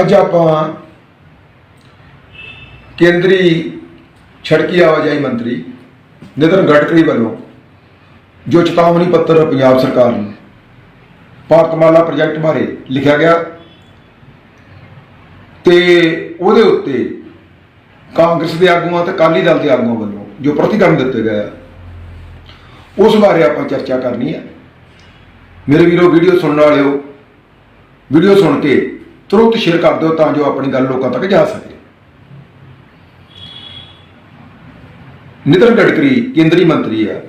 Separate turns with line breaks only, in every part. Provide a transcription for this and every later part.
ਅੱਜ ਆਪਾਂ ਕੇਂਦਰੀ ਸੜਕੀ ਆਵਾਜਾਈ ਮੰਤਰੀ ਨਿਤਨ ਗਡਕਰੀ ਵੱਲੋਂ ਜੋ ਚੇਤਾਵਨੀ ਪੱਤਰ ਪੰਜਾਬ ਸਰਕਾਰ ਨੂੰ ਭਾਰਤਮਾਲਾ ਪ੍ਰੋਜੈਕਟ ਬਾਰੇ ਲਿਖਿਆ ਗਿਆ ਤੇ ਉਹਦੇ ਉੱਤੇ ਕਾਂਗਰਸ ਦੇ ਆਗੂਆਂ ਤੇ ਅਕਾਲੀ ਦਲ ਦੇ ਆਗੂਆਂ ਵੱਲੋਂ ਜੋ ਪ੍ਰਤੀਕਰਮ ਦਿੱਤੇ ਗਏ ਆ, ਉਸ ਬਾਰੇ ਆਪਾਂ ਚਰਚਾ ਕਰਨੀ ਹੈ ਮੇਰੇ ਵੀਰੋ, ਵੀਡੀਓ ਸੁਣਨ ਵਾਲਿਓ, ਵੀਡੀਓ ਸੁਣ ਕੇ ਤੁਰੰਤ ਸ਼ੇਅਰ ਕਰ ਦਿਓ ਤਾਂ ਜੋ ਆਪਣੀ ਗੱਲ ਲੋਕਾਂ ਤੱਕ ਜਾ ਸਕੇ। ਨਿਤਨ ਗਡਕਰੀ, ਕੇਂਦਰੀ ਮੰਤਰੀ ਆ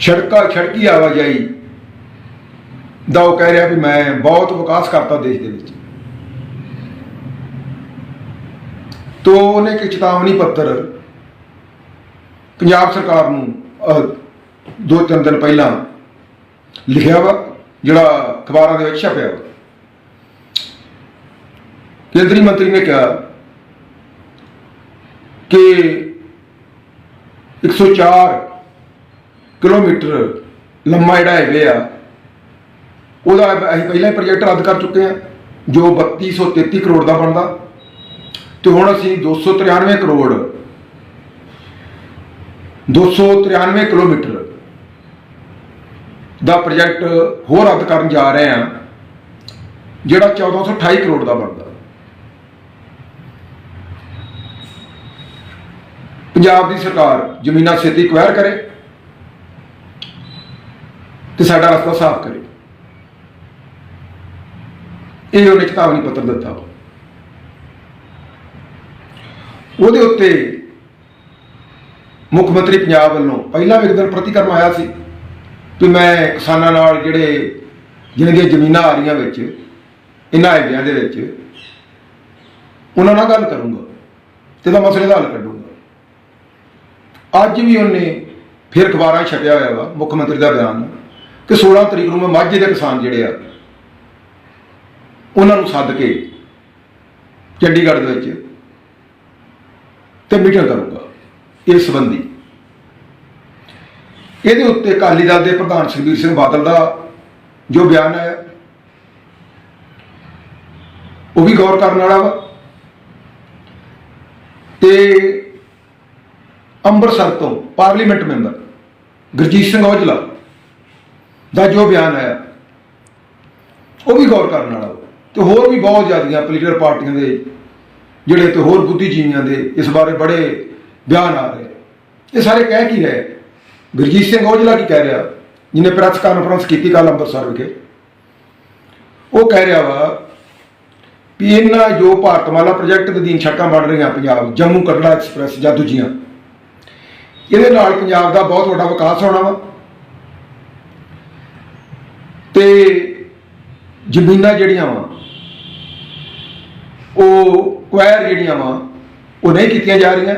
ਸੜਕਾਂ ਸੜਕੀ ਆਵਾਜਾਈ ਦਾ ਉਹ ਕਹਿ ਰਿਹਾ ਵੀ ਮੈਂ ਬਹੁਤ ਵਿਕਾਸ ਕਰਤਾ ਦੇਸ਼ ਦੇ ਵਿੱਚ। ਤੋ ਉਹਨੇ ਇੱਕ ਚੇਤਾਵਨੀ ਪੱਤਰ ਪੰਜਾਬ ਸਰਕਾਰ ਨੂੰ ਦੋ ਤਿੰਨ ਦਿਨ ਪਹਿਲਾਂ ਲਿਖਿਆ ਵਾ। ਜਿਹੜਾ ਅਖਬਾਰਾਂ ਦੇ ਵਿੱਚ ਛਪਿਆ ਕੇਂਦਰੀ ਮੰਤਰੀ ਨੇ ਕਿਹਾ ਕਿ 104 ਕਿਲੋਮੀਟਰ ਲੰਮਾ ਜਿਹੜਾ ਹਾਈਵੇ ਆ, ਉਹਦਾ ਅਸੀਂ ਪਹਿਲਾਂ ਹੀ ਪ੍ਰੋਜੈਕਟ ਰੱਦ ਕਰ ਚੁੱਕੇ ਆ, ਜੋ 3233 ਕਰੋੜ ਦਾ ਬਣਦਾ ਤੇ ਹੁਣ ਅਸੀਂ 293 ਕਰੋੜ 293 ਕਿਲੋਮੀਟਰ ਦਾ ਪ੍ਰੋਜੈਕਟ ਹੋਰ ਰੱਦ ਕਰਨ ਜਾ ਰਹੇ ਆ ਜਿਹੜਾ 1428 ਕਰੋੜ ਦਾ ਬਣਦਾ। ਪੰਜਾਬ ਦੀ ਸਰਕਾਰ ਜ਼ਮੀਨਾਂ ਛੇਤੀ ਐਕਵਾਇਰ ਕਰੇ ਤੇ ਸਾਡਾ ਰਸਤਾ ਸਾਫ਼ ਕਰੇ। ਇਹ ਉਹਨੇ ਚੇਤਾਵਨੀ ਪੱਤਰ ਦਿੱਤਾ। ਉਹਦੇ ਉੱਤੇ ਮੁੱਖ ਮੰਤਰੀ ਪੰਜਾਬ ਵੱਲੋਂ ਪਹਿਲਾਂ ਵੀ ਇੱਕ ਦਿਨ ਪ੍ਰਤੀਕਰਮ ਆਇਆ ਸੀ। ਕਿ ਮੈਂ ਕਿਸਾਨਾਂ ਨਾਲ ਜਿਹੜੇ, ਜਿਨ੍ਹਾਂ ਦੀਆਂ ਜ਼ਮੀਨਾਂ ਆ ਰਹੀਆਂ ਵਿੱਚ ਇਹਨਾਂ ਹਾਈਵਿਆਂ ਦੇ ਵਿੱਚ, ਉਹਨਾਂ ਨਾਲ ਗੱਲ ਕਰੂੰਗਾ ਤੇ ਦਾ ਮਸਲੇ ਦਾ ਹੱਲ ਕੱਢੂੰਗਾ। ਅੱਜ ਵੀ ਉਹਨੇ ਫਿਰ ਅਖਬਾਰਾਂ ਛਪਿਆ ਹੋਇਆ ਵਾ, ਮੁੱਖ ਮੰਤਰੀ ਦਾ ਬਿਆਨ, ਕਿ 16 ਤਰੀਕ ਨੂੰ ਮੈਂ ਮਾਝੇ ਦੇ ਕਿਸਾਨ ਜਿਹੜੇ ਆ, ਉਹਨਾਂ ਨੂੰ ਸੱਦ ਕੇ ਚੰਡੀਗੜ੍ਹ ਦੇ ਵਿੱਚ ਤੇ ਮੀਟਿੰਗ ਕਰੂੰਗਾ ਇਸ ਸੰਬੰਧੀ। ਇਹਦੇ ਉੱਤੇ ਅਕਾਲੀ ਦਲ ਦੇ ਪ੍ਰਧਾਨ ਸੁਖਬੀਰ ਸਿੰਘ ਬਾਦਲ ਦਾ ਜੋ ਬਿਆਨ ਹੈ, ਉਹ ਵੀ ਗੌਰ ਕਰਨ ਵਾਲਾ ਵਾ। ਤੇ ਅੰਮ੍ਰਿਤਸਰ ਤੋਂ ਪਾਰਲੀਮੈਂਟ ਮੈਂਬਰ ਗੁਰਜੀਤ ਸਿੰਘ ਔਜਲਾ ਦਾ ਜੋ ਬਿਆਨ ਹੈ, ਉਹ ਵੀ ਗੌਰ ਕਰਨ ਵਾਲਾ ਵਾ। ਤੇ ਹੋਰ ਵੀ ਬਹੁਤ ਜ਼ਿਆਦੀਆਂ ਪੋਲੀਟੀਕਲ ਪਾਰਟੀਆਂ ਦੇ ਜਿਹੜੇ ਤੇ ਹੋਰ ਬੁੱਧੀਜੀਵੀਆਂ ਦੇ ਇਸ ਬਾਰੇ ਬੜੇ ਬਿਆਨ ਆ ਰਹੇ। ਇਹ ਸਾਰੇ ਕਹਿ ਕੀ ਰਹੇ? ਗੁਰਜੀਤ ਸਿੰਘ ਔਜਲਾ ਕੀ ਕਹਿ ਰਿਹਾ? ਜਿਹਨੇ ਪ੍ਰੈਸ ਕਾਨਫਰੰਸ ਕੀਤੀ ਕੱਲ ਅੰਮ੍ਰਿਤਸਰ ਵਿਖੇ। ਉਹ ਕਹਿ ਰਿਹਾ ਵਾ ਵੀ ਇਹਨਾਂ ਜੋ ਭਾਰਤਮਾਲਾ ਪ੍ਰੋਜੈਕਟ ਦੇ ਅਧੀਨ ਸੜਕਾਂ ਬਣ ਰਹੀਆਂ ਪੰਜਾਬ, ਜੰਮੂ ਕਟੜਾ ਐਕਸਪ੍ਰੈਸ ਜਾਂ ਦੂਜੀਆਂ। ਇਹਦੇ ਨਾਲ ਪੰਜਾਬ ਦਾ ਬਹੁਤ ਵੱਡਾ ਵਿਕਾਸ ਹੋਣਾ ਵਾ। ਤੇ ਜ਼ਮੀਨਾਂ ਜਿਹੜੀਆਂ ਵਾ, ਉਹ ਕੁਐਰ ਜਿਹੜੀਆਂ ਵਾ, ਉਹ ਨਹੀਂ ਕੀਤੀਆਂ ਜਾ ਰਹੀਆਂ।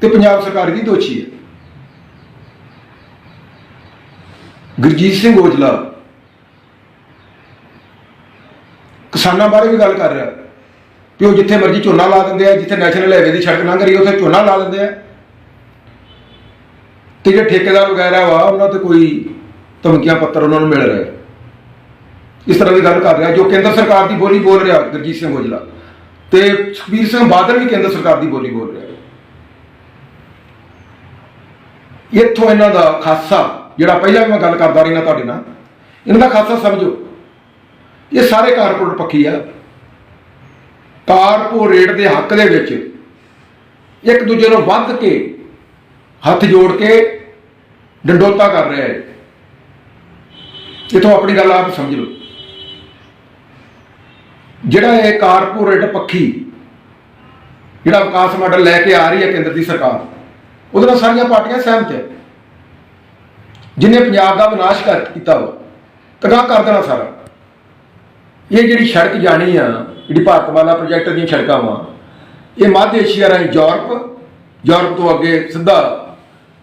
ਤੇ ਪੰਜਾਬ ਸਰਕਾਰ ਦੀ ਦੋਸ਼ੀ ਹੈ। ਗੁਰਜੀਤ ਸਿੰਘ ਔਜਲਾ। ਕਿਸਾਨਾਂ ਬਾਰੇ ਵੀ ਗੱਲ ਕਰ ਰਿਹਾ। ਕਿ ਉਹ ਜਿੱਥੇ ਮਰਜ਼ੀ ਝੋਨਾ ਲਾ ਦਿੰਦੇ ਆ, ਜਿੱਥੇ ਨੈਸ਼ਨਲ ਹਾਈਵੇ ਦੀ ਸੜਕ ਲੰਘ ਰਹੀ ਹੈ ਉੱਥੇ ਝੋਨਾ ਲਾ ਦਿੰਦੇ ਆ। ਤੇ ਜਿਹੜੇ ਠੇਕੇਦਾਰ ਵਗੈਰਾ ਵਾ, ਉਹਨਾਂ ਤੇ ਕੋਈ ਧਮਕੀਆਂ ਪੱਤਰ ਉਹਨਾਂ ਨੂੰ ਮਿਲ ਰਿਹਾ। ਇਸ ਤਰ੍ਹਾਂ ਦੀ ਗੱਲ ਕਰ ਰਿਹਾ, ਜੋ ਕੇਂਦਰ ਸਰਕਾਰ ਦੀ ਬੋਲੀ ਬੋਲ ਰਿਹਾ, ਗੁਰਜੀਤ ਸਿੰਘ ਔਜਲਾ। ਤੇ ਸੁਖਬੀਰ ਸਿੰਘ ਬਾਦਲ ਵੀ ਕੇਂਦਰ ਸਰਕਾਰ ਦੀ ਬੋਲੀ ਬੋਲ ਰਿਹਾ। ਇੱਥੋਂ ਇਹਨਾਂ ਦਾ ਖਾਸਾ ਜਿਹੜਾ ਪਹਿਲਾਂ ਵੀ ਮੈਂ ਗੱਲ ਕਰਦਾ ਰਹੀ ਨਾ ਤੁਹਾਡੇ ਨਾਲ, ਇਹਨਾਂ ਦਾ ਖਾਸਾ ਸਮਝੋ ਇਹ ਸਾਰੇ ਕਾਰਪੋਰੇਟ ਪੱਖੀ ਆ। ਕਾਰਪੋਰੇਟ ਦੇ ਹੱਕ ਦੇ ਵਿੱਚ ਇੱਕ ਦੂਜੇ ਨੂੰ ਵੱਧ ਕੇ ਹੱਥ ਜੋੜ ਕੇ ਡੰਡੋਤਾ ਕਰ ਰਿਹਾ ਹੈ। ਇਥੋਂ ਆਪਣੀ ਗੱਲ ਆਪ ਸਮਝ ਲਓ। ਜਿਹੜਾ ਇਹ ਕਾਰਪੋਰੇਟ ਪੱਖੀ, ਜਿਹੜਾ ਵਿਕਾਸ ਮਾਡਲ ਲੈ ਕੇ ਆ ਰਹੀ ਹੈ ਕੇਂਦਰ ਦੀ ਸਰਕਾਰ, ਉਹਦੇ ਨਾਲ ਸਾਰੀਆਂ ਪਾਰਟੀਆਂ ਸਹਿਮਤ ਹੈ। ਜਿਨੇ ਪੰਜਾਬ ਦਾ ਵਿਨਾਸ਼ ਕਰ ਕੀਤਾ ਵਾ, ਤਗਾਹ ਕਰ ਦੇਣਾ ਸਾਰਾ। ਇਹ ਜਿਹੜੀ ਸੜਕ ਜਾਣੀ ਆ, ਜਿਹੜੀ ਭਾਰਤਮਾਲਾ ਪ੍ਰੋਜੈਕਟ ਦੀਆਂ ਸੜਕਾਂ ਵਾ, ਇਹ ਮੱਧ ਏਸ਼ੀਆ ਰਾਹੀਂ ਯੂਰਪ ਯੂਰਪ ਤੋਂ ਅੱਗੇ ਸਿੱਧਾ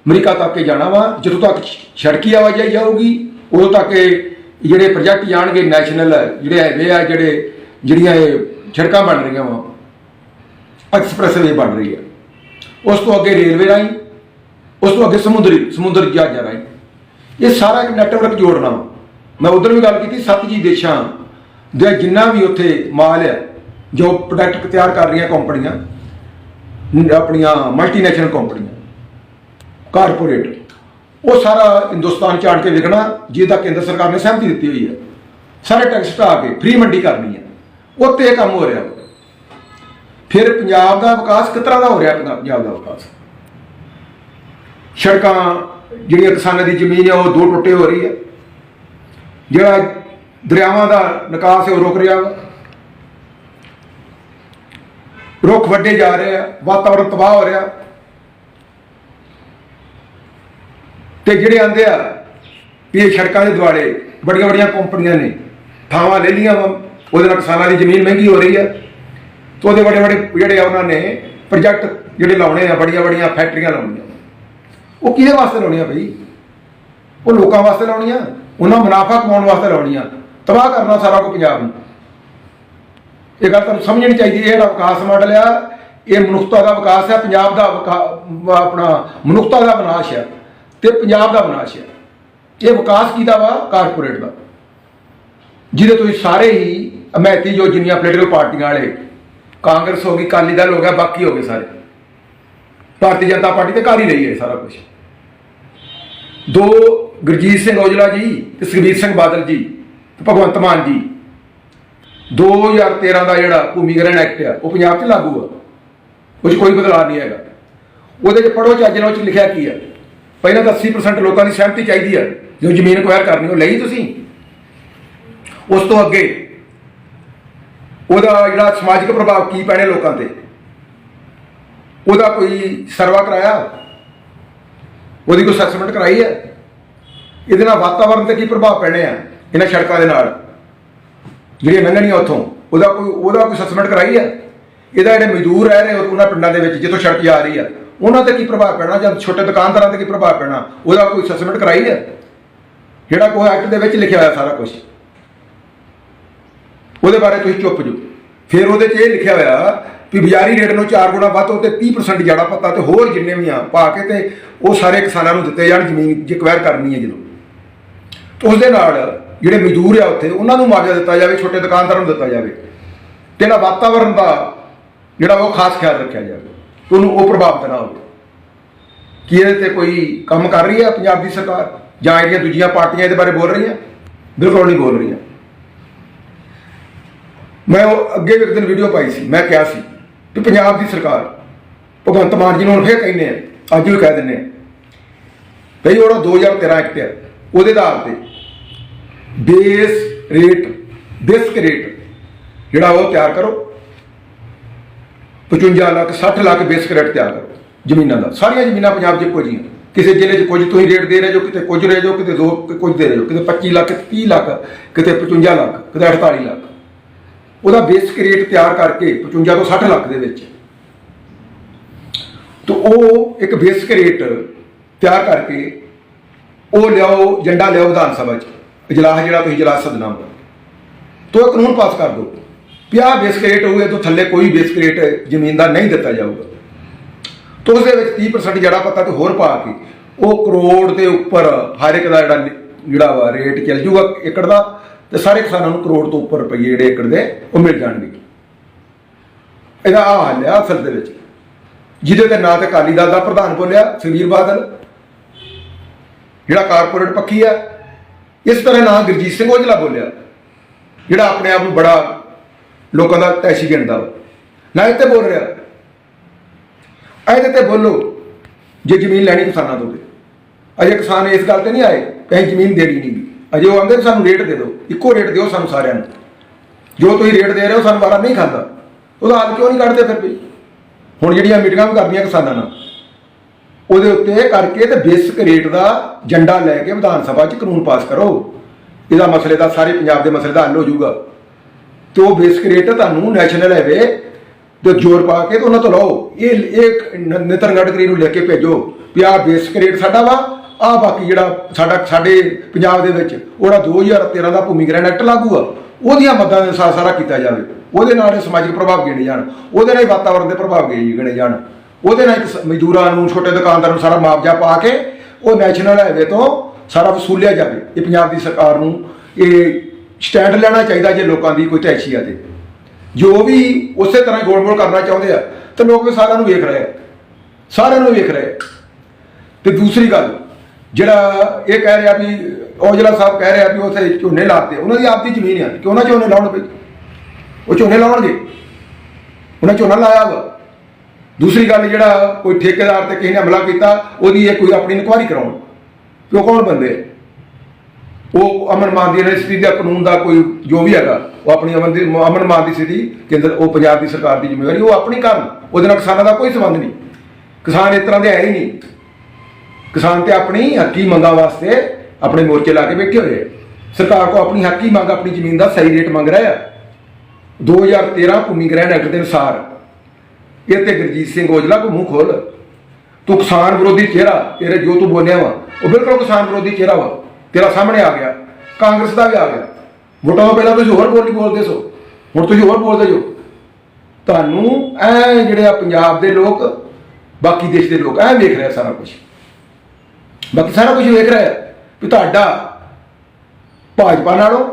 ਅਮਰੀਕਾ ਤੱਕ ਇਹ ਜਾਣਾ ਵਾ ਜਦੋਂ ਤੱਕ ਸੜਕੀ ਆਵਾਜਾਈ ਜਾਊਗੀ, ਉਦੋਂ ਤੱਕ ਇਹ ਜਿਹੜੇ ਪ੍ਰੋਜੈਕਟ ਜਾਣਗੇ ਨੈਸ਼ਨਲ ਜਿਹੜੇ ਹਾਈਵੇ ਆ, ਜਿਹੜੇ, ਜਿਹੜੀਆਂ ਇਹ ਸੜਕਾਂ ਬਣ ਰਹੀਆਂ ਵਾ ਐਕਸਪ੍ਰੈਸਵੇ ਬਣ ਰਹੀ ਆ। ਉਸ ਤੋਂ ਅੱਗੇ ਰੇਲਵੇ ਰਾਹੀਂ, ਉਸ ਤੋਂ ਅੱਗੇ ਸਮੁੰਦਰੀ, ਸਮੁੰਦਰ ਜਹਾਜ਼ਾਂ ਰਾਹੀਂ। ਇਹ ਸਾਰਾ ਇੱਕ ਨੈਟਵਰਕ ਜੋੜਨਾ। ਮੈਂ ਉਧਰ ਵੀ ਗੱਲ ਕੀਤੀ ਸੱਤ ਜੀ ਦੇਸ਼ਾਂ ਦੇ ਜਿੰਨਾ ਵੀ ਉੱਥੇ ਮਾਲ ਹੈ, ਜੋ ਪ੍ਰੋਡਕਟ ਤਿਆਰ ਕਰ ਰਹੀਆਂ ਕੰਪਨੀਆਂ ਆਪਣੀਆਂ ਮਲਟੀਨੈਸ਼ਨਲ ਕੰਪਨੀਆਂ ਕਾਰਪੋਰੇਟ ਉਹ ਸਾਰਾ ਹਿੰਦੁਸਤਾਨ ਚ ਆਣ ਕੇ ਵਿਕਣਾ, ਜਿਹਦਾ ਕੇਂਦਰ ਸਰਕਾਰ ਨੇ ਸਹਿਮਤੀ ਦਿੱਤੀ ਹੋਈ ਹੈ। ਸਾਰੇ ਟੈਕਸ ਢਾ ਕੇ ਫ੍ਰੀ ਮੰਡੀ ਕਰਨੀ ਹੈ। ਉੱਤੇ ਇਹ ਕੰਮ ਹੋ ਰਿਹਾ। ਫਿਰ ਪੰਜਾਬ ਦਾ ਵਿਕਾਸ ਕਿਸ ਤਰ੍ਹਾਂ ਦਾ ਹੋ ਰਿਹਾ? ਪੰਜਾਬ ਦਾ ਵਿਕਾਸ। ਸੜਕਾਂ ਜਿਹੜੀਆਂ ਕਿਸਾਨਾਂ ਦੀ ਜ਼ਮੀਨ ਹੈ ਉਹ ਦੋ ਟੁੱਟੇ ਹੋ ਰਹੀ ਹੈ ਜਿਹੜਾ ਦਰਿਆਵਾਂ ਦਾ ਨਿਕਾਸ ਹੈ, ਉਹ ਰੁਕ ਰਿਹਾ ਵਾ। ਰੁੱਖ ਵੱਡੇ ਜਾ ਰਹੇ ਆ ਵਾਤਾਵਰਣ ਤਬਾਹ ਹੋ ਰਿਹਾ। ਤੇ ਜਿਹੜੇ ਆਂਦੇ ਆ ਵੀ ਇਹ ਸੜਕਾਂ ਦੇ ਦੁਆਲੇ ਬੜੀਆਂ ਬੜੀਆਂ ਕੰਪਨੀਆਂ ਨੇ, ਥਾਵਾਂ ਲੈ ਲਈਆਂ ਵਾ, ਉਹਦੇ ਨਾਲ ਕਿਸਾਨਾਂ ਦੀ ਜ਼ਮੀਨ ਮਹਿੰਗੀ ਹੋ ਰਹੀ ਹੈ ਤੇ ਉਹਦੇ ਬੜੇ ਬੜੇ ਜਿਹੜੇ ਆ, ਉਹਨਾਂ ਨੇ ਪ੍ਰੋਜੈਕਟ ਜਿਹੜੇ ਲਾਉਣੇ ਆ ਬੜੀਆਂ ਬੜੀਆਂ ਫੈਕਟਰੀਆਂ ਲਾਉਣੀਆਂ। ਉਹ ਕਿਹਦੇ ਵਾਸਤੇ ਲਾਉਣੀ ਆ ਬਈ? ਉਹ ਲੋਕਾਂ ਵਾਸਤੇ ਲਾਉਣੀਆਂ, ਉਹਨਾਂ ਮੁਨਾਫਾ ਕਮਾਉਣ ਵਾਸਤੇ ਲਾਉਣੀ ਆ ਤਬਾਹ ਕਰਨਾ ਸਾਰਾ ਕੁ ਪੰਜਾਬ ਨੂੰ। ਇਹ ਗੱਲ ਤੁਹਾਨੂੰ ਸਮਝਣੀ ਚਾਹੀਦੀ ਇਹ ਜਿਹੜਾ ਵਿਕਾਸ ਮਾਡਲ ਆ, ਇਹ ਮਨੁੱਖਤਾ ਦਾ ਵਿਕਾਸ ਹੈ ਪੰਜਾਬ ਦਾ ਵਿਕਾ- ਆਪਣਾ ਮਨੁੱਖਤਾ ਦਾ ਵਿਨਾਸ਼ ਹੈ ਤੇ ਪੰਜਾਬ ਦਾ ਵਿਨਾਸ਼ ਹੈ ਇਹ ਵਿਕਾਸ ਕਿਹਦਾ ਵਾ? ਕਾਰਪੋਰੇਟ ਦਾ। ਜਿਹਦੇ ਤੁਸੀਂ ਸਾਰੇ ਹੀ ਅਮੈਤੀ ਜੋ ਜਿੰਨੀਆਂ ਪੋਲੀਟੀਕਲ ਪਾਰਟੀਆਂ ਵਾਲੇ, ਕਾਂਗਰਸ ਹੋ ਗਈ ਕਾਲੀ ਦਲ ਹੋ ਗਿਆ, ਬਾਕੀ ਹੋ ਗਏ ਸਾਰੇ। ਭਾਰਤੀ ਜਨਤਾ ਪਾਰਟੀ ਤੇ ਕਰ ਹੀ ਰਹੀ ਹੈ ਸਾਰਾ ਕੁਝ ਦੋ, ਗੁਰਜੀਤ ਸਿੰਘ ਔਜਲਾ ਜੀ ਤੇ ਸੁਖਬੀਰ ਸਿੰਘ ਬਾਦਲ ਜੀ ਤੇ ਭਗਵੰਤ ਮਾਨ ਜੀ। 2013 ਦਾ ਜਿਹੜਾ ਭੂਮੀਕਰਨ ਐਕਟ ਆ, ਉਹ ਪੰਜਾਬ 'ਚ ਲਾਗੂ ਆ। ਉਹ 'ਚ ਕੋਈ ਬਦਲਾਅ ਨਹੀਂ ਹੈਗਾ। ਉਹਦੇ 'ਚ ਪੜੋ ਚੱਜ ਨਾਲ, ਉਹ 'ਚ ਲਿਖਿਆ ਕੀ ਆ? ਪਹਿਲਾਂ ਤਾਂ 80% ਲੋਕਾਂ ਦੀ ਸਹਿਮਤੀ ਚਾਹੀਦੀ ਆ, ਜੋ ਜ਼ਮੀਨ ਅਕਵਾਇਰ ਕਰਨੀ, ਉਹ ਲਈ ਤੁਸੀਂ। ਉਸ ਤੋਂ ਅੱਗੇ ਉਹਦਾ ਜਿਹੜਾ ਸਮਾਜਿਕ ਪ੍ਰਭਾਵ ਕੀ ਪੈਣੇ ਲੋਕਾਂ ਤੇ? ਉਹਦਾ ਕੋਈ ਸਰਵਾ ਕਰਾਇਆ ਉਹਦੀ ਕੋਈ ਅਸੈਸਮੈਂਟ ਕਰਾਈ ਹੈ। ਇਹਦੇ ਨਾਲ ਵਾਤਾਵਰਣ ਤੇ ਕੀ ਪ੍ਰਭਾਵ ਪੈਣੇ ਆ ਇਹਨਾਂ ਸੜਕਾਂ ਦੇ ਨਾਲ? ਜਿਹੜੀਆਂ ਲੰਘਣੀਆਂ ਉੱਥੋਂ, ਉਹਦਾ ਕੋਈ ਉਹਦਾ ਕੋਈ ਅਸੈਸਮੈਂਟ ਕਰਾਈ ਹੈ? ਇਹਦਾ ਜਿਹੜੇ ਮਜ਼ਦੂਰ ਰਹਿ ਰਹੇ ਉਹਨਾਂ ਪਿੰਡਾਂ ਦੇ ਵਿੱਚ ਜਿੱਥੋਂ ਸੜਕ ਜਾ ਰਹੀ ਆ ਉਹਨਾਂ ਤੇ ਕੀ ਪ੍ਰਭਾਵ ਪੈਣਾ ਜਾਂ ਛੋਟੇ ਦੁਕਾਨਦਾਰਾਂ ਤੇ ਕੀ ਪ੍ਰਭਾਵ ਪੈਣਾ? ਉਹਦਾ ਕੋਈ ਅਸੈਸਮੈਂਟ ਕਰਾਈ ਹੈ? ਜਿਹੜਾ ਕੋਈ ਐਕਟ ਦੇ ਵਿੱਚ ਲਿਖਿਆ ਹੋਇਆ ਸਾਰਾ ਕੁਝ ਉਹਦੇ ਬਾਰੇ ਤੁਸੀਂ ਚੁੱਪ ਜੋ। ਫਿਰ ਉਹਦੇ 'ਚ ਇਹ ਲਿਖਿਆ ਹੋਇਆ ਵੀ ਬਾਜ਼ਾਰੀ ਰੇਟ ਨੂੰ 4 ਗੁਣਾ ਵੱਧ ਤੇ 30% ਜੜਾ ਪੱਤਾ ਤੇ ਹੋਰ ਜਿੰਨੇ ਵੀ ਆ ਪਾ ਕੇ ਤੇ ਉਹ ਸਾਰੇ ਕਿਸਾਨਾਂ ਨੂੰ ਦਿੱਤੇ ਜਾਣ, ਜ਼ਮੀਨ ਜੇ ਕਰਨੀ ਹੈ ਜਦੋਂ। ਤੇ ਉਸ ਦੇ ਨਾਲ ਜਿਹੜੇ ਮਜ਼ਦੂਰ ਆ ਉੱਥੇ, ਉਹਨਾਂ ਨੂੰ ਮੁਆਵਜ਼ਾ ਦਿੱਤਾ ਜਾਵੇ, ਛੋਟੇ ਦੁਕਾਨਦਾਰਾਂ ਨੂੰ ਦਿੱਤਾ ਜਾਵੇ। ਤੇ ਇਹਨਾਂ ਵਾਤਾਵਰਣ ਦਾ ਜਿਹੜਾ ਉਹ ਖਾਸ ਖਿਆਲ ਰੱਖਿਆ ਜਾਵੇ ਉਹਨੂੰ ਉਹ ਪ੍ਰਭਾਵਿਤ ਨਾ ਹੋਵੇ। ਕੀ ਇਹਦੇ ਤੇ ਕੋਈ ਕੰਮ ਕਰ ਰਹੀ ਹੈ ਪੰਜਾਬ ਦੀ ਸਰਕਾਰ? ਜਾਂ ਇਹਦੀਆਂ ਦੂਜੀਆਂ ਪਾਰਟੀਆਂ ਇਹਦੇ ਬਾਰੇ ਬੋਲ ਰਹੀਆਂ? ਬਿਲਕੁਲ ਨਹੀਂ ਬੋਲ ਰਹੀਆਂ। ਮੈਂ ਉਹ ਅੱਗੇ ਵੀ ਇੱਕ ਦਿਨ ਵੀਡੀਓ ਪਾਈ ਸੀ, ਮੈਂ ਕਿਹਾ ਸੀ ਕਿ ਪੰਜਾਬ ਦੀ ਸਰਕਾਰ, ਭਗਵੰਤ ਮਾਨ ਜੀ ਨੂੰ ਹੁਣ ਫੇਰ ਕਹਿੰਦੇ ਆ, ਅੱਜ ਵੀ ਕਹਿ ਦਿੰਦੇ ਆ ਭਈ ਉਹਦਾ 2013 ਐਕਟ ਹੈ ਉਹਦੇ ਆਧਾਰ ਤੇ ਬੇਸ ਰੇਟ ਬੇਸਿਕ ਰੇਟ ਜਿਹੜਾ ਉਹ ਤਿਆਰ ਕਰੋ 55 ਲੱਖ 60 ਲੱਖ ਬੇਸਿਕ ਰੇਟ ਤਿਆਰ ਕਰੋ, ਜ਼ਮੀਨਾਂ ਦਾ, ਸਾਰੀਆਂ ਜ਼ਮੀਨਾਂ ਪੰਜਾਬ 'ਚ ਇੱਕੋ ਕਿਸੇ ਜ਼ਿਲ੍ਹੇ 'ਚ ਕੁਝ ਤੁਸੀਂ ਰੇਟ ਦੇ ਰਹੇ ਜੋ ਕਿਤੇ ਕੁਝ ਰਹੇ ਜੋ ਕਿਤੇ ਦੋ, ਕੁਝ ਦੇ ਰਹੇ ਜੋ ਕਿਤੇ 25 ਲੱਖ ਕਿਤੇ 30 ਲੱਖ, ਕਿਤੇ 55 ਲੱਖ, ਕਿਤੇ 48 ਲੱਖ। ਉਹਦਾ ਬੇਸਿਕ ਰੇਟ ਤਿਆਰ ਕਰਕੇ 55 ਤੋਂ 60 ਲੱਖ ਦੇ ਵਿੱਚ। ਤੋ ਉਹ ਇੱਕ ਬੇਸਿਕ ਰੇਟ ਤਿਆਰ ਕਰਕੇ ਉਹ ਲਿਆਓ ਏਜੰਡਾ ਲਿਆਓ ਵਿਧਾਨ ਸਭਾ 'ਚ। ਇਜਲਾਸ ਜਿਹੜਾ ਤੁਸੀਂ ਇਜਲਾਸ ਸੱਦਣਾ ਹੁੰਦਾ ਤੋ ਕਾਨੂੰਨ ਪਾਸ ਕਰ ਦਿਓ। ਵੀ ਆਹ ਬੇਸਿਕ ਰੇਟ ਹੋਊਗਾ ਤੋਂ ਥੱਲੇ ਕੋਈ ਬੇਸਿਕ ਰੇਟ ਜ਼ਮੀਨ ਦਾ ਨਹੀਂ ਦਿੱਤਾ ਜਾਊਗਾ। ਤੋ ਉਸ ਦੇ ਵਿੱਚ 30% ਜਿਹੜਾ ਪਤਾ ਤੇ ਹੋਰ ਪਾ ਕੇ ਉਹ ਕਰੋੜ ਦੇ ਉੱਪਰ ਹਰ ਇੱਕ ਦਾ ਜਿਹੜਾ ਜਿਹੜਾ ਵਾ ਰੇਟ ਚੱਲ ਜੂਗਾ, ਏਕੜ ਦਾ। ਤੇ ਸਾਰੇ ਕਿਸਾਨਾਂ ਨੂੰ ਕਰੋੜ ਤੋਂ ਉੱਪਰ ਰੁਪਏ ਜਿਹੜੇ ਏਕੜ ਦੇ, ਉਹ ਮਿਲ ਜਾਣਗੇ। ਇਹਦਾ ਆ ਹਾਲ ਆ ਅਸਲ ਦੇ ਵਿੱਚ। ਜਿਹਦੇ ਤੇ ਨਾਂ ਤੇ ਅਕਾਲੀ ਦਲ ਦਾ ਪ੍ਰਧਾਨ ਬੋਲਿਆ, ਸੁਖਬੀਰ ਬਾਦਲ। ਜਿਹੜਾ ਕਾਰਪੋਰੇਟ ਪੱਖੀ ਆ, ਇਸ ਤਰ੍ਹਾਂ ਨਾਂ ਗੁਰਜੀਤ ਸਿੰਘ ਔਜਲਾ ਬੋਲਿਆ। ਜਿਹੜਾ ਆਪਣੇ ਆਪ ਨੂੰ ਬੜਾ ਲੋਕਾਂ ਦਾ ਤੈਸ਼ੀ ਗਿਣਦਾ ਵਾ ਨਾ ਇਹ ਤੇ ਬੋਲ ਰਿਹਾ। ਇਹਦੇ ਤੇ ਬੋਲੋ, ਜੇ ਜ਼ਮੀਨ ਲੈਣੀ ਕਿਸਾਨਾਂ ਤੋਂ। ਅਜੇ ਕਿਸਾਨ ਇਸ ਗੱਲ ਤੇ ਨਹੀਂ ਆਏ, ਕਿ ਅਸੀਂ ਜ਼ਮੀਨ ਦੇਣੀ ਨਹੀਂ। ਅਜੇ ਉਹ ਆਂਦੇ ਸਾਨੂੰ ਰੇਟ ਦੇ ਦਿਓ, ਇੱਕੋ ਰੇਟ ਦਿਓ ਸਾਨੂੰ ਸਾਰਿਆਂ ਨੂੰ। ਜੋ ਤੁਸੀਂ ਰੇਟ ਦੇ ਰਹੇ ਹੋ, ਸਾਨੂੰ ਵਾਰਾ ਨਹੀਂ ਖਾਂਦਾ। ਉਹਦਾ ਹੱਲ ਕਿਉਂ ਨਹੀਂ ਕੱਢਦੇ ਫਿਰ ਵੀ? ਹੁਣ ਜਿਹੜੀਆਂ ਮੀਟਿੰਗਾਂ ਵੀ ਕਰਦੀਆਂ ਕਿਸਾਨਾਂ ਨਾਲ, ਉਹਦੇ ਉੱਤੇ ਕਰਕੇ ਤੇ ਬੇਸਿਕ ਰੇਟ ਦਾ ਝੰਡਾ ਲੈ ਕੇ ਵਿਧਾਨ ਸਭਾ 'ਚ ਕਾਨੂੰਨ ਪਾਸ ਕਰੋ। ਇਹਦਾ ਮਸਲੇ ਦਾ ਸਾਰੇ ਪੰਜਾਬ ਦੇ ਮਸਲੇ ਦਾ ਹੱਲ ਹੋ ਜਾਊਗਾ। ਤੇ ਉਹ ਬੇਸਿਕ ਰੇਟ ਤੁਹਾਨੂੰ ਨੈਸ਼ਨਲ ਹਾਈਵੇ ਤੇ ਜ਼ੋਰ ਪਾ ਕੇ ਤੇ ਉਹਨਾਂ ਤੋਂ ਲਓ। ਇਹ ਇਹ ਨ- ਨਿਤਨ ਗਡਕਰੀ ਨੂੰ ਲੈ ਕੇ ਭੇਜੋ ਵੀ ਆਹ ਬੇਸਿਕ ਰੇਟ ਸਾਡਾ ਵਾ ਆਹ ਬਾਕੀ ਜਿਹੜਾ ਸਾਡਾ ਸਾਡੇ ਪੰਜਾਬ ਦੇ ਵਿੱਚ ਉਹਦਾ 2013 ਦਾ ਭੂਮੀ ਗ੍ਰਹਿਣ ਐਕਟ ਲਾਗੂ ਆ। ਉਹਦੀਆਂ ਮੱਦਾਂ ਦੇ ਅਨੁਸਾਰ ਸਾਰਾ ਕੀਤਾ ਜਾਵੇ। ਉਹਦੇ ਨਾਲ ਇਹ ਸਮਾਜਿਕ ਪ੍ਰਭਾਵ ਗਿਣੇ ਜਾਣ। ਉਹਦੇ ਨਾਲ ਹੀ ਵਾਤਾਵਰਣ ਦੇ ਪ੍ਰਭਾਵ ਗਿਣੇ ਗਿਣੇ ਜਾਣ। ਉਹਦੇ ਨਾਲ ਇੱਕ ਮਜ਼ਦੂਰਾਂ ਨੂੰ ਛੋਟੇ ਦੁਕਾਨਦਾਰਾਂ ਨੂੰ ਸਾਰਾ ਮੁਆਵਜ਼ਾ ਪਾ ਕੇ ਉਹ ਨੈਸ਼ਨਲ ਹਾਈਵੇ ਤੋਂ ਸਾਰਾ ਵਸੂਲਿਆ ਜਾਵੇ। ਇਹ ਪੰਜਾਬ ਦੀ ਸਰਕਾਰ ਨੂੰ ਇਹ ਸਟੈਂਡ ਲੈਣਾ ਚਾਹੀਦਾ ਜੇ ਲੋਕਾਂ ਦੀ ਕੋਈ ਟੈਚੀ ਆ ਤੇ। ਜੋ ਵੀ ਉਸੇ ਤਰ੍ਹਾਂ ਹੀ ਗੋਲ-ਮੋਲ ਕਰਨਾ ਚਾਹੁੰਦੇ ਆ, ਤੇ ਲੋਕ ਵੀ ਸਾਰਿਆਂ ਨੂੰ ਵੇਖ ਰਹੇ ਆ। ਸਾਰਿਆਂ ਨੂੰ ਵੇਖ ਰਹੇ ਆ। ਤੇ ਦੂਸਰੀ ਗੱਲ ਜਿਹੜਾ ਇਹ ਕਹਿ ਰਿਹਾ ਵੀ, ਔਜਲਾ ਸਾਹਿਬ ਕਹਿ ਰਿਹਾ ਵੀ ਉਥੇ ਝੋਨੇ ਲਾਤੇ। ਉਹਨਾਂ ਦੀ ਆਪਦੀ ਜ਼ਮੀਨ ਆ। ਕਿਉਂ ਨਾ ਝੋਨੇ ਲਾਉਣ ਪਈ ਉਹ ਝੋਨੇ ਲਾਉਣਗੇ। ਉਹਨਾਂ ਝੋਨਾ ਲਾਇਆ ਵਾ। ਦੂਸਰੀ ਗੱਲ ਜਿਹੜਾ ਕੋਈ ਠੇਕੇਦਾਰ ਤੇ ਕਿਸੇ ਨੇ ਹਮਲਾ ਕੀਤਾ, ਉਹਦੀ ਇਹ ਕੋਈ ਆਪਣੀ ਇਨਕੁਆਇਰੀ ਕਰਾਉਣ। ਕਿ ਉਹ ਕੌਣ ਬੰਦੇ? ਉਹ ਅਮਨ ਮਾਨ ਦੀ ਯੂਨੀਵਰਸਿਟੀ ਦਾ ਕਾਨੂੰਨ ਦਾ ਕੋਈ ਜੋ ਵੀ ਹੈਗਾ, ਉਹ ਆਪਣੀ ਅਮਨ ਦੀ, ਅਮਨ ਮਾਨ ਦੀ ਸਥਿਤੀ ਕੇਂਦਰ, ਉਹ ਪੰਜਾਬ ਦੀ ਸਰਕਾਰ ਦੀ ਜ਼ਿੰਮੇਵਾਰੀ, ਉਹ ਆਪਣੀ ਕਰਨ। ਉਹਦੇ ਨਾਲ ਕਿਸਾਨਾਂ ਦਾ ਕੋਈ ਸੰਬੰਧ ਨਹੀਂ। ਕਿਸਾਨ ਇਸ ਤਰ੍ਹਾਂ ਦੇ ਹੈ ਹੀ ਨਹੀਂ। ਕਿਸਾਨ ਤੇ ਆਪਣੀ ਹੱਕੀ ਮੰਗਾਂ ਵਾਸਤੇ ਆਪਣੇ ਮੋਰਚੇ ਲਾ ਕੇ ਬੈਠੇ ਹੋਏ ਸਰਕਾਰ ਕੋ ਆਪਣੀ ਹੱਕੀ ਮੰਗ, ਆਪਣੀ ਜ਼ਮੀਨ ਦਾ ਸਹੀ ਰੇਟ ਮੰਗ ਰਿਹਾ ਹੈ 2013 ਭੂਮੀ ਗ੍ਰਹਿਣ ਐਕਟ ਦੇ ਅਨੁਸਾਰ ਇਹ ਤੇ ਗੁਰਜੀਤ ਸਿੰਘ ਔਜਲਾ ਕੋ ਮੂੰਹ ਖੋਲ। ਤੂੰ ਕਿਸਾਨ ਵਿਰੋਧੀ ਚਿਹਰਾ, ਤੇਰੇ ਜੋ ਤੂੰ ਬੋਲਿਆ ਵਾ, ਉਹ ਬਿਲਕੁਲ ਕਿਸਾਨ ਵਿਰੋਧੀ ਚਿਹਰਾ ਵਾ, ਤੇਰਾ ਸਾਹਮਣੇ ਆ ਗਿਆ, ਕਾਂਗਰਸ ਦਾ ਵੀ ਆ ਗਿਆ। ਵੋਟਾਂ ਤੋਂ ਪਹਿਲਾਂ ਤੁਸੀਂ ਹੋਰ ਬੋਲੀ ਬੋਲਦੇ ਸੋ, ਹੁਣ ਤੁਸੀਂ ਹੋਰ ਬੋਲਦੇ ਜੋ। ਤੁਹਾਨੂੰ ਐ ਜਿਹੜੇ ਆ ਪੰਜਾਬ ਦੇ ਲੋਕ, ਬਾਕੀ ਦੇਸ਼ ਦੇ ਲੋਕ ਐ ਵੇਖ ਰਿਹਾ ਸਾਰਾ ਕੁਝ ਬਾਕੀ ਸਾਰਾ ਕੁਝ ਵੇਖ ਰਿਹਾ ਵੀ ਤੁਹਾਡਾ ਭਾਜਪਾ ਨਾਲੋਂ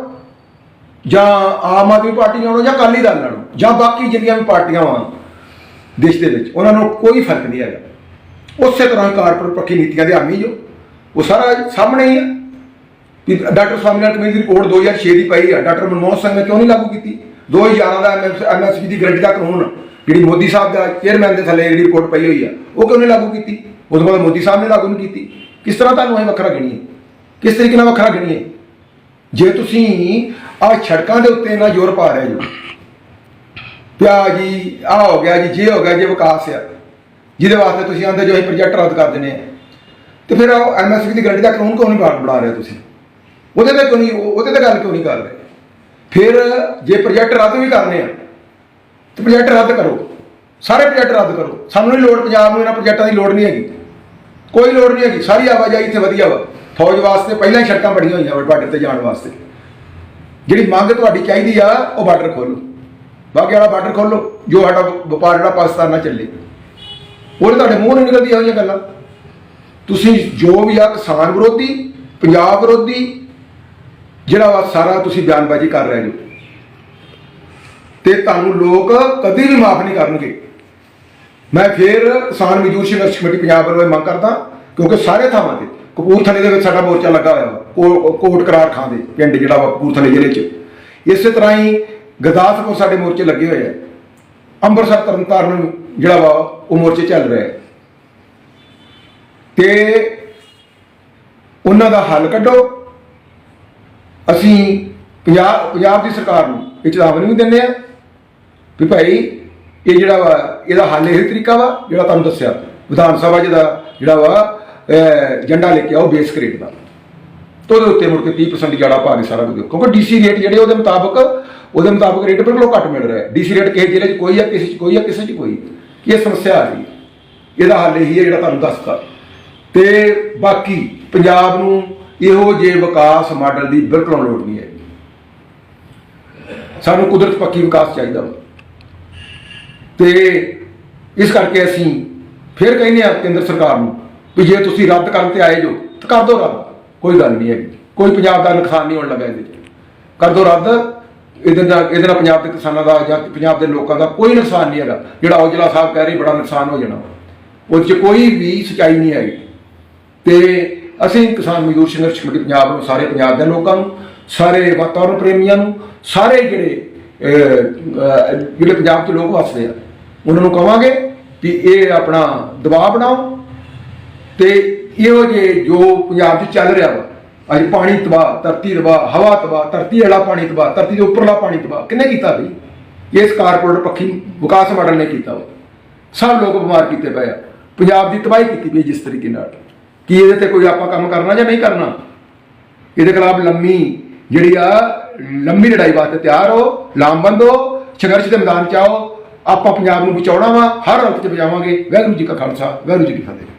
ਜਾਂ ਆਮ ਆਦਮੀ ਪਾਰਟੀ ਨਾਲੋਂ ਜਾਂ ਅਕਾਲੀ ਦਲ ਨਾਲੋਂ ਜਾਂ ਬਾਕੀ ਜਿੰਨੀਆਂ ਵੀ ਪਾਰਟੀਆਂ ਵਾਂ ਦੇਸ਼ ਦੇ ਵਿੱਚ, ਉਹਨਾਂ ਨੂੰ ਕੋਈ ਫ਼ਰਕ ਨਹੀਂ ਹੈਗਾ। ਉਸੇ ਤਰ੍ਹਾਂ ਕਾਰਪੋਰੇਟ ਪੱਖੀ ਨੀਤੀਆਂ ਦੇ ਹਾਮੀ ਜੋ, ਉਹ ਸਾਰਾ ਸਾਹਮਣੇ ਹੀ ਹੈ ਕਿ ਡਾਕਟਰ ਸਵਾਮੀਨਾਥਨ ਕਮੇਟੀ ਦੀ ਰਿਪੋਰਟ 2006 ਦੀ ਪਈ ਹੈ ਡਾਕਟਰ ਮਨਮੋਹਨ ਸਿੰਘ ਨੇ ਕਿਉਂ ਨਹੀਂ ਲਾਗੂ ਕੀਤੀ? 2011 ਦਾ ਐਮਐਸਪੀ ਦੀ ਗਰੰਟੀ ਦਾ ਕਾਨੂੰਨ, ਜਿਹੜੀ ਮੋਦੀ ਸਾਹਿਬ ਦਾ ਚੇਅਰਮੈਨ ਦੇ ਥੱਲੇ ਜਿਹੜੀ ਰਿਪੋਰਟ ਪਈ ਹੋਈ ਆ, ਉਹ ਕਿਉਂ ਨਹੀਂ ਲਾਗੂ ਕੀਤੀ? ਉਦੋਂ ਬਾਅਦ ਮੋਦੀ ਸਾਹਿਬ ਨੇ ਲਾਗੂ ਨਹੀਂ ਕੀਤੀ। ਕਿਸ ਤਰ੍ਹਾਂ ਤੁਹਾਨੂੰ ਇਹ ਵੱਖਰਾ ਗਿਣੀਏ? ਕਿਸ ਤਰੀਕੇ ਨਾਲ ਵੱਖਰਾ ਗਿਣੀਏ? ਜੇ ਤੁਸੀਂ ਆ ਸੜਕਾਂ ਦੇ ਉੱਤੇ ਇੰਨਾ ਜ਼ੋਰ ਪਾ ਰਹੇ ਜੋ ਪਿਆ ਜੀ, ਆ ਹੋ ਗਿਆ ਜੀ, ਜੇ ਹੋ ਗਿਆ, ਜੇ ਵਿਕਾਸ ਆ, ਜਿਹਦੇ ਵਾਸਤੇ ਤੁਸੀਂ ਆਂਦੇ ਜੋ ਅਸੀਂ ਪ੍ਰੋਜੈਕਟ ਰੱਦ ਕਰ ਦਿੰਦੇ ਆ, ਤੇ ਫਿਰ ਉਹ ਐਮਐਸਪੀ ਦੀ ਗਰੰਟੀ ਦਾ ਕਾਨੂੰਨ ਕਿਉਂ ਨਹੀਂ ਬਣਾ ਬਣਾ ਰਹੇ ਤੁਸੀਂ? ਉਹਦੇ ਤੇ ਕਿਉਂ ਨਹੀਂ ਉਹ- ਉਹਦੇ ਤੇ ਗੱਲ ਕਿਉਂ ਨਹੀਂ ਕਰ ਰਹੇ? ਫਿਰ ਜੇ ਪ੍ਰੋਜੈਕਟ ਰੱਦ ਵੀ ਕਰਨੇ ਆ, ਤੇ ਪ੍ਰੋਜੈਕਟ ਰੱਦ ਕਰੋ, ਸਾਰੇ ਪ੍ਰੋਜੈਕਟ ਰੱਦ ਕਰੋ, ਸਾਨੂੰ ਨਹੀਂ ਲੋੜ, ਪੰਜਾਬ ਨੂੰ ਇਹਨਾਂ ਪ੍ਰੋਜੈਕਟਾਂ ਦੀ ਲੋੜ ਨਹੀਂ ਹੈਗੀ। ਕੋਈ ਲੋੜ ਨਹੀਂ ਹੈਗੀ, ਸਾਰੀ ਆਵਾਜਾਈ ਇੱਥੇ ਵਧੀਆ ਵਾ। ਫੌਜ ਵਾਸਤੇ ਪਹਿਲਾਂ ਹੀ ਸੜਕਾਂ ਬਣੀਆਂ ਹੋਈਆਂ ਵਾ ਬਾਰਡਰ ਤੇ ਜਾਣ ਵਾਸਤੇ। ਜਿਹੜੀ ਮੰਗ ਤੁਹਾਡੀ ਚਾਹੀਦੀ ਆ, ਉਹ ਬਾਰਡਰ ਖੋਲੋ ਬਾਕੀ ਵਾਲਾ ਬਾਰਡਰ ਖੋਲੋ ਜੋ ਸਾਡਾ ਵਪਾਰ ਜਿਹੜਾ ਪਾਕਿਸਤਾਨ ਨਾਲ ਚੱਲੇ। ਉਹਦੇ ਤੁਹਾਡੇ ਮੂੰਹ ਨੂੰ ਨਿਕਲਦੀ ਇਹੋ ਗੱਲਾਂ। ਤੁਸੀਂ ਜੋ ਵੀ ਆ, ਕਿਸਾਨ ਵਿਰੋਧੀ, ਪੰਜਾਬ ਵਿਰੋਧੀ, ਜਿਹੜਾ ਵਾ ਸਾਰਾ ਤੁਸੀਂ ਬਿਆਨਬਾਜ਼ੀ ਕਰ ਰਹੇ ਹੋ। ਤੇ ਤੁਹਾਨੂੰ ਲੋਕ ਕਦੀ ਵੀ ਮਾਫ ਨਹੀਂ ਕਰਨਗੇ। ਮੈਂ ਫਿਰ ਕਿਸਾਨ ਮਜ਼ਦੂਰ ਸੰਘਰਸ਼ ਕਮੇਟੀ ਪੰਜਾਬ ਵੱਲੋਂ ਇਹ ਮੰਗ ਕਰਦਾ, ਕਿਉਂਕਿ ਸਾਰੇ ਥਾਵਾਂ ਤੇ ਕਪੂਰਥਲੇ ਦੇ ਵਿੱਚ ਸਾਡਾ ਮੋਰਚਾ ਲੱਗਾ ਹੋਇਆ ਵਾ ਕੋਟ ਕਰਾਰ ਖਾਂ ਦੇ ਪਿੰਡ ਜਿਹੜਾ ਵਾ, ਕਪੂਰਥਲੇ ਜ਼ਿਲ੍ਹੇ 'ਚ। ਇਸੇ ਤਰ੍ਹਾਂ ਹੀ ਗੁਰਦਾਸਪੁਰ ਸਾਡੇ ਮੋਰਚੇ ਲੱਗੇ ਹੋਏ ਆ। ਅੰਮ੍ਰਿਤਸਰ, ਤਰਨਤਾਰਨ ਜਿਹੜਾ ਵਾ, ਉਹ ਮੋਰਚੇ ਚੱਲ ਰਿਹਾ ਹੈ। ਤੇ ਉਹਨਾਂ ਦਾ ਹੱਲ ਕੱਢੋ। ਅਸੀਂ ਪੰਜਾਬ ਪੰਜਾਬ ਦੀ ਸਰਕਾਰ ਨੂੰ ਇਹ ਚੇਤਾਵਨੀ ਵੀ ਦਿੰਦੇ ਆ ਵੀ ਭਾਈ ਇਹ ਜਿਹੜਾ ਵਾ ਇਹਦਾ ਹੱਲ ਇਹ ਤਰੀਕਾ ਵਾ ਜਿਹੜਾ ਤੁਹਾਨੂੰ ਦੱਸਿਆ। ਵਿਧਾਨ ਸਭਾ ਜਿਹਦਾ ਜਿਹੜਾ ਵਾ ਅਹ, ਏਜੰਡਾ ਲੈ ਕੇ ਆਓ ਬੇਸ ਕ੍ਰੇਟ ਦਾ। ਤੋਂ ਉਹਦੇ ਉੱਤੇ ਮੁੜ ਕੇ 30% ਜਾੜਾ ਪਾ ਕੇ ਸਾਰਾ ਕੁਝ ਦਿਓ। ਕਿਉਂਕਿ ਡੀਸੀ ਰੇਟ ਜਿਹੜੇ ਉਹਦੇ ਮੁਤਾਬਕ ਉਹਦੇ ਮੁਤਾਬਕ ਰੇਟ ਬਿਲਕੁਲ ਘੱਟ ਮਿਲ ਰਿਹਾ ਡੀਸੀ ਰੇਟ ਕਿਸੇ ਜ਼ਿਲ੍ਹੇ 'ਚ ਕੋਈ ਆ ਕਿਸੇ 'ਚ ਕੋਈ ਆ ਕਿਸੇ 'ਚ ਕੋਈ। ਇਹ ਸਮੱਸਿਆ ਆ ਰਹੀ ਇਹਦਾ ਹੱਲ ਇਹੀ ਹੈ ਜਿਹੜਾ ਤੁਹਾਨੂੰ ਦੱਸਦਾ ਤੇ ਬਾਕੀ ਪੰਜਾਬ ਨੂੰ ਇਹੋ ਜੇ ਵਿਕਾਸ ਮਾਡਲ ਦੀ ਬਿਲਕੁਲ ਲੋੜ ਨਹੀਂ ਹੈ ਸਾਨੂੰ ਕੁਦਰਤ ਪੱਕੀ ਵਿਕਾਸ ਚਾਹੀਦਾ ਵਾ। ਤੇ ਇਸ ਕਰਕੇ ਅਸੀਂ ਫਿਰ ਕਹਿੰਦੇ ਆ ਕੇਂਦਰ ਸਰਕਾਰ ਨੂੰ ਵੀ ਜੇ ਤੁਸੀਂ ਰੱਦ ਕਰਨ ਤੇ ਆਏ ਜੋ, ਤਾਂ ਕਰ ਦਿਓ ਰੱਦ। ਕੋਈ ਗੱਲ ਨਹੀਂ ਹੈਗੀ। ਕੋਈ ਪੰਜਾਬ ਦਾ ਨੁਕਸਾਨ ਨਹੀਂ ਹੋਣ ਲੱਗਾ ਇਹਦੇ 'ਚ ਕਰ ਦਿਓ ਰੱਦ। ਇਹਦੇ ਨਾਲ ਇਹਦੇ ਨਾਲ ਪੰਜਾਬ ਦੇ ਕਿਸਾਨਾਂ ਦਾ ਜਾਂ ਪੰਜਾਬ ਦੇ ਲੋਕਾਂ ਦਾ ਕੋਈ ਨੁਕਸਾਨ ਨਹੀਂ ਹੈਗਾ। ਜਿਹੜਾ ਔਜਲਾ ਸਾਹਿਬ ਕਹਿ ਰਹੇ ਬੜਾ ਨੁਕਸਾਨ ਹੋ ਜਾਣਾ। ਉਹਦੇ 'ਚ ਕੋਈ ਵੀ ਸਚਾਈ ਨਹੀਂ ਹੈਗੀ। ਤੇ ਅਸੀਂ ਕਿਸਾਨ ਮਜ਼ਦੂਰ ਸੰਘਰਸ਼ ਕਮੇਟੀ ਪੰਜਾਬ ਨੂੰ, ਸਾਰੇ ਪੰਜਾਬ ਦੇ ਲੋਕਾਂ ਨੂੰ, ਸਾਰੇ ਵਾਤਾਵਰਣ ਪ੍ਰੇਮੀਆਂ ਨੂੰ, ਸਾਰੇ ਜਿਹੜੇ ਜਿਹੜੇ ਪੰਜਾਬ 'ਚ ਲੋਕ ਵਸਦੇ ਆ ਉਹਨਾਂ ਨੂੰ ਕਵਾਂਗੇ ਕਿ ਇਹ ਆਪਣਾ ਦਬਾਅ ਬਣਾਓ ਤੇ ਇਹੋ ਜੇ ਜੋ ਪੰਜਾਬ 'ਚ ਚੱਲ ਰਿਹਾ ਵਾ, ਅੱਜ ਪਾਣੀ ਤਬਾਹ, ਧਰਤੀ ਤਬਾਹ, ਹਵਾ ਤਬਾਹ, ਧਰਤੀ ਵਾਲਾ ਪਾਣੀ ਤਬਾਹ, ਧਰਤੀ ਦੇ ਉੱਪਰਲਾ ਪਾਣੀ ਤਬਾਹ, ਕਿੰਨੇ ਕੀਤਾ ਵੀ ਇਸ ਕਾਰਪੋਰੇਟ ਪੱਖੀ ਵਿਕਾਸ ਮਾਡਲ ਨੇ ਕੀਤਾ ਵਾ। ਸਭ ਲੋਕ ਬਿਮਾਰ ਕੀਤੇ ਪਏ ਆ। ਪੰਜਾਬ ਦੀ ਤਬਾਹੀ ਕੀਤੀ ਪਈ ਜਿਸ ਤਰੀਕੇ ਨਾਲ। ਕੀ ਇਹਦੇ ਤੇ ਕੋਈ ਆਪਾਂ ਕੰਮ ਕਰਨਾ ਜਾਂ ਨਹੀਂ ਕਰਨਾ? ਇਹਦੇ ਖਿਲਾਫ ਲੰਮੀ ਜਿਹੜੀ ਆ, ਲੰਮੀ ਲੜਾਈ ਵਾਸਤੇ ਤਿਆਰ ਹੋ, ਲਾਮਬੰਦ ਹੋ, ਸੰਘਰਸ਼ ਦੇ ਮੈਦਾਨ ਚ ਆਓ। ਆਪਾਂ ਪੰਜਾਬ ਨੂੰ ਬਚਾਉਣਾ ਵਾ, ਹਰ ਹਾਲਤ ਚ ਬਚਾਵਾਂਗੇ। ਵਾਹਿਗੁਰੂ ਜੀ ਕਾ ਖਾਲਸਾ ਵਾਹਿਗੁਰੂ ਜੀ ਕੀ ਫਤਿਹ।